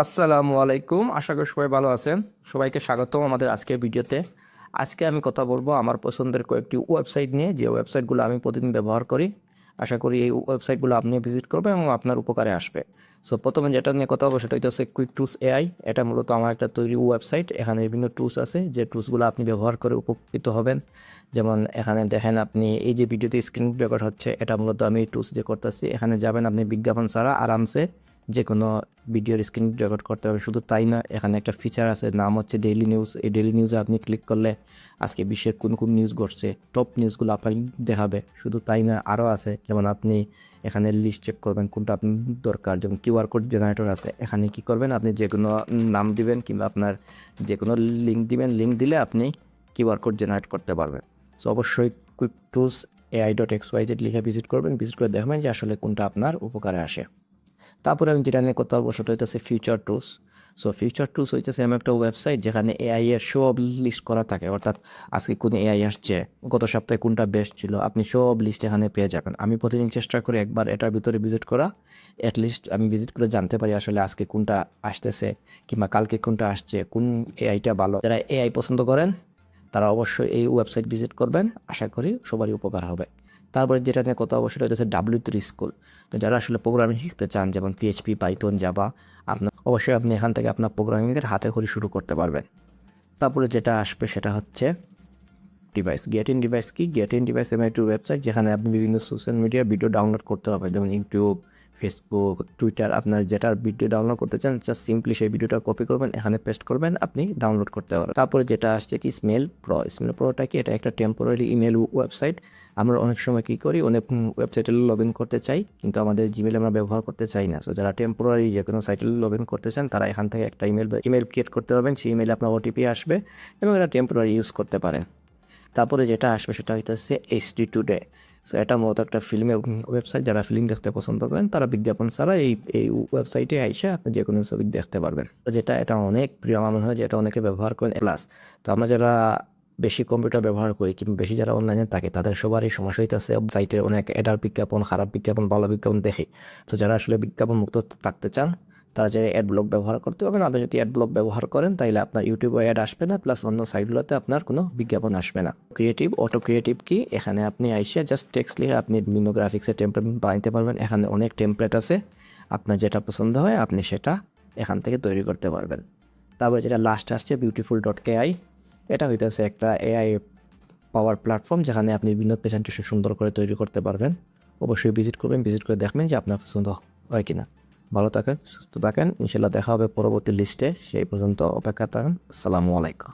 আসসালামু আলাইকুম। আশা করি সবাই ভালো আছেন। সবাইকে স্বাগতম আমাদের আজকের ভিডিওতে। আজকে আমি কথা বলব আমার পছন্দের কয়েকটি ওয়েবসাইট নিয়ে। যে ওয়েবসাইটগুলো আমি প্রতিদিন ব্যবহার করি, আশা করি এই ওয়েবসাইটগুলো আপনি ভিজিট করবেন এবং আপনার উপকারে আসবে। সো প্রথমে যেটা নিয়ে কথা বলব সেটা হচ্ছে কুইক টুলস এআই এটা মূলত আমার একটা তৈরি ওয়েবসাইট। এখানে বিভিন্ন টুলস আছে, যে টুলসগুলো আপনি ব্যবহার করে উপকৃত হবেন। যেমন এখানে দেখেন আপনি এই যে ভিডিওতে স্ক্রিন রেকর্ড হচ্ছে, এটা মূলত আমি টুলস যে করতেছি। এখানে যাবেন আপনি বিজ্ঞাপন ছাড়া আরামসে যে কোনো ভিডিওর স্ক্রিন রেকর্ড করতে পারবেন শুধু তাই না এখানে একটা ফিচার আছে, নাম হচ্ছে ডেইলি নিউজ এই ডেইলি নিউজে আপনি ক্লিক করলে আজকে বিশ্বের কোন কোন নিউজ ঘটছে টপ নিউজগুলো আপনাকে দেখাবে। শুধু তাই না আরও আছে। যেমন আপনি এখানে লিস্ট চেক করবেন, কোনটা আপনার দরকার। যেমন কিউআর কোড জেনারেটর আছে। এখানে কি করবেন? আপনি যে কোনো নাম দিবেন কিংবা আপনার যে কোনো লিঙ্ক দিবেন। লিঙ্ক দিলে আপনি কিউআর কোড জেনারেট করতে পারবেন। সো অবশ্যই quick tools AI dot X Y Z লিখে ভিজিট করবেন। ভিজিট করে দেখবেন যে আসলে কোনটা আপনার উপকারে আসে। তারপরে আমি যেটা নিয়ে কথা বলব সেটা হইতেছে future tools so future tools হইতেছে এমন একটা ওয়েবসাইট যেখানে এআই এর সব লিস্ট করা থাকে। অর্থাৎ আজকে কোন এআই আসছে, গত সপ্তাহে কোনটা বেস্ট ছিল, আপনি সব লিস্ট এখানে পেয়ে যাবেন। আমি প্রতিদিন চেষ্টা করি একবার এটার ভিতরে ভিজিট করা। অ্যাটলিস্ট আমি ভিজিট করে জানতে পারি আসলে আজকে কোনটা আসতেছে কিংবা কালকে কোনটা আসছে, কোন এআইটা ভালো। যারা এআই পছন্দ করেন, তারা অবশ্যই এই ওয়েবসাইট ভিজিট করবেন। আশা করি সবারই উপকার হবে। তারপরে যেটা নিয়ে কথা অবশ্যই হচ্ছে ডাব্লিউ থ্রি স্কুল তো যারা আসলে প্রোগ্রামিং শিখতে চান, যেমন পিএইচপি পাইথন জাবা আপনার অবশ্যই আপনি এখান থেকে আপনার প্রোগ্রামিংয়ের হাতে খড়ি শুরু করতে পারবেন। তারপরে যেটা আসবে সেটা হচ্ছে ডিভাইস গেট ইন ডিভাইস কি? Get in device MI to website যেখানে আপনি বিভিন্ন সোশ্যাল মিডিয়া ভিডিও ডাউনলোড করতে পারবেন যেমন ইউটিউব ফেসবুক টুইটার আপনার যেটার ভিডিও ডাউনলোড করতে চান জাস্ট সিম্পলি সেই ভিডিওটা কপি করবেন, এখানে পেস্ট করবেন, আপনি ডাউনলোড করতে পারবেন। তারপরে যেটা আসছে কি স্মেল প্রো স্মেল প্রোটা কি, এটা একটা টেম্পোরারি ইমেল ওয়েবসাইট আমরা অনেক সময় কী করি, অনেক ওয়েবসাইটে লগ ইন করতে চাই, কিন্তু আমাদের জিমেল আমরা ব্যবহার করতে চাই না। সো যারা টেম্পোরারি যে কোনো সাইটে লগ ইন করতে চান, তারা এখান থেকে একটা ইমেল ইমেল ক্রিয়েট করতে পারবেন। সেই ইমেলে আপনার ওটিপি আসবে এবং এটা টেম্পোরারি ইউজ করতে পারেন। তারপরে যেটা আসবে সেটা হইতেছে এইচডি টুডে সো এটা মূলত একটা ফিল্মের ওয়েবসাইট যারা ফিল্ম দেখতে পছন্দ করেন, তারা বিজ্ঞাপন ছাড়া এই এই ওয়েবসাইটে আইসে আপনি যে কোনো ছবি দেখতে পারবেন। যেটা, এটা অনেক প্রিয়, আমার মনে হয় যেটা অনেকে ব্যবহার করেন। প্লাস তো আমরা যারা বেশি কম্পিউটার ব্যবহার করি কিংবা বেশি যারা অনলাইনে থাকে, তাদের সবারই সমস্যা হইতেছে সাইটের অনেক এডার বিজ্ঞাপন, খারাপ বিজ্ঞাপন, ভালো বিজ্ঞাপন দেখি। তো যারা আসলে বিজ্ঞাপন মুক্ত থাকতে চান তারা যে অ্যাড ব্লক ব্যবহার করতে পারবেন আপনি যদি অ্যাড ব্লক ব্যবহার করেন তাহলে আপনার ইউটিউবে অ্যাড আসবে না প্লাস অন্য সাইটগুলোতে আপনার কোনো বিজ্ঞাপন আসবে না। ক্রিয়েটিভ অটো ক্রিয়েটিভ কি এখানে আপনি আইসে জাস্ট টেক্সট লিখে আপনি বিভিন্ন গ্রাফিক্সের টেমপ্লেট বানাইতে পারবেন। এখানে অনেক টেমপ্লেট আছে, আপনার যেটা পছন্দ হয়, আপনি সেটা এখান থেকে তৈরি করতে পারবেন। তারপরে যেটা লাস্ট আসছে বিউটিফুল ডট এআই এটা হইতেছে একটা এআই পাওয়ার প্ল্যাটফর্ম যেখানে আপনি বিভিন্ন প্রেজেন্টেশন সুন্দর করে তৈরি করতে পারবেন। অবশ্যই ভিজিট করবেন ভিজিট করে দেখবেন যে আপনার পছন্দ হয় কিনা। ভালো থাকেন, সুস্থ থাকেন। ইনশাল্লাহ দেখা হবে পরবর্তী লিস্টে সেই পর্যন্ত অপেক্ষা থাকেন। আসসালামু আলাইকুম।